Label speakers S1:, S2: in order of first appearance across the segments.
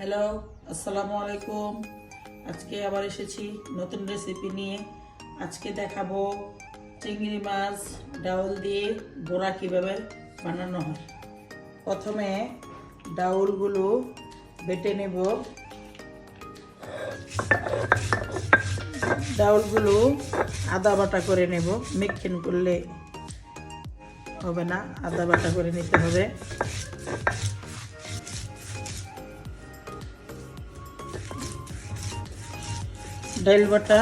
S1: Hello আসসালামু আলাইকুম। আজকে আবার এসেছি নতুন রেসিপি নিয়ে। আজকে দেখাবো চিংড়ি মাছ, ডাউল দিয়ে বড়া কীভাবে বানানো হয়। প্রথমে ডাউলগুলো বেটে নেব। ডাউলগুলো আদা বাটা করে নেব। মেকখিন করলে হবে না, আদা বাটা করে নিতে হবে। ডাইল বাটা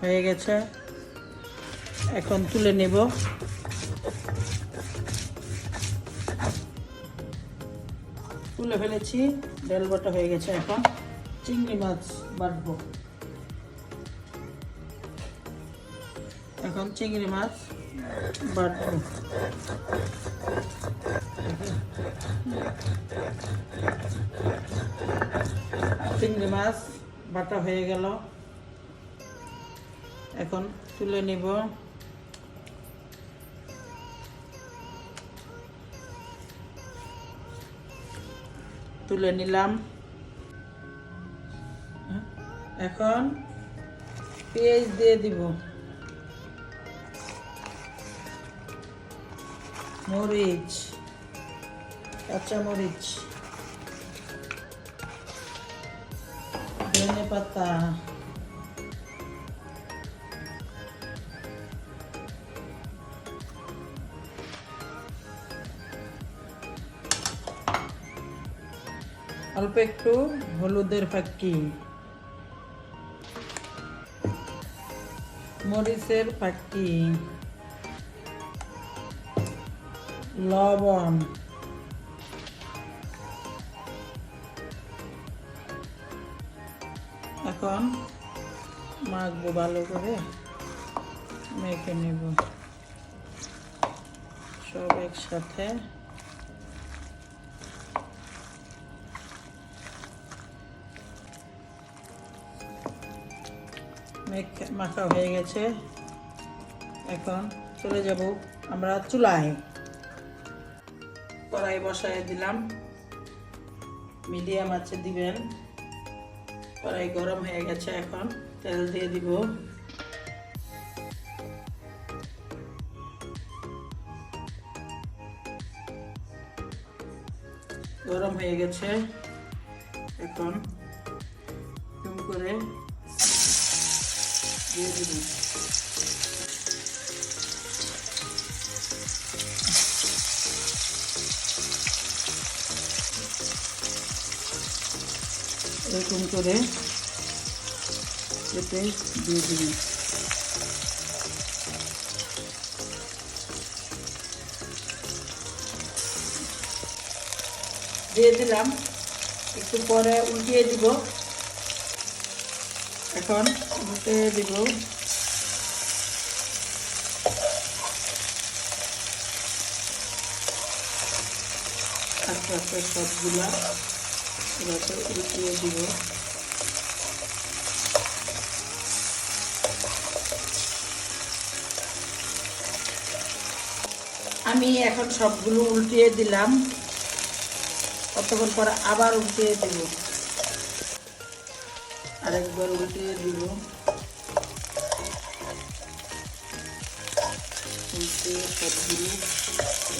S1: হয়ে গেছে। এখন তুলে নেব। তুলে ফেলেছি ডাল বাটা হয়ে গেছে এখন। চিংড়ি মাছ বাটবো। এখন চিংড়ি মাছ বাটবো। চিংড়ি মাছ বাটা হয়ে গেল। এখন তুলে নিব। তুলে নিলাম। এখন পেঁয়াজ দিয়ে দিব। মরিচ কাঁচা মরিচ ধনে পাতা অল্প একটু হলুদের ফাঁকি মরিচের ফাঁকি লবণ এখন মাখবো ভালো করে, মেখে নেব। সব একসাথে। মেখে হয়ে গেছে। এখন চলে যাব আমরা চুলায়। কড়াই বসায় দিলাম। মিডিয়াম আছে দিবেন। কড়াই গরম হয়ে গেছে এখন, তেল দিয়ে দিব। গরম হয়ে গেছে এখন করে দিয়ে দিব। এরকম করে এতে দিয়ে দিবি দিয়ে দিলাম। একটু পরে উল্টিয়ে দিব। এখন উল্টে দিব। আস্তে আস্তে সবগুলা আমি এখন সবগুলো উল্টিয়ে দিলাম। কতক্ষণ পর আবার উল্টিয়ে দিব? আরেকবার উল্টিয়ে দিব। উল্টিয়ে সবগুলো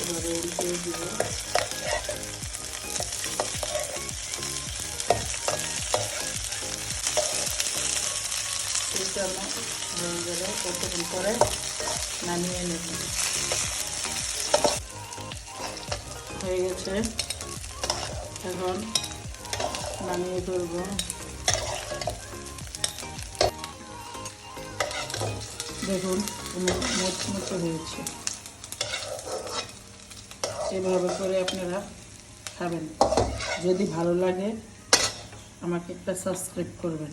S1: এবারে উল্টিয়ে দিব। উল্টানো হয়ে গেলে কতক্ষণ পরে নামিয়ে নেব। হয়ে গেছে। এখন নামিয়ে ফেলব দেখুন মচমচে হয়েছে। এভাবে করে আপনারা খাবেন। যদি ভালো লাগে, আমাকে একটা সাবস্ক্রাইব করবেন।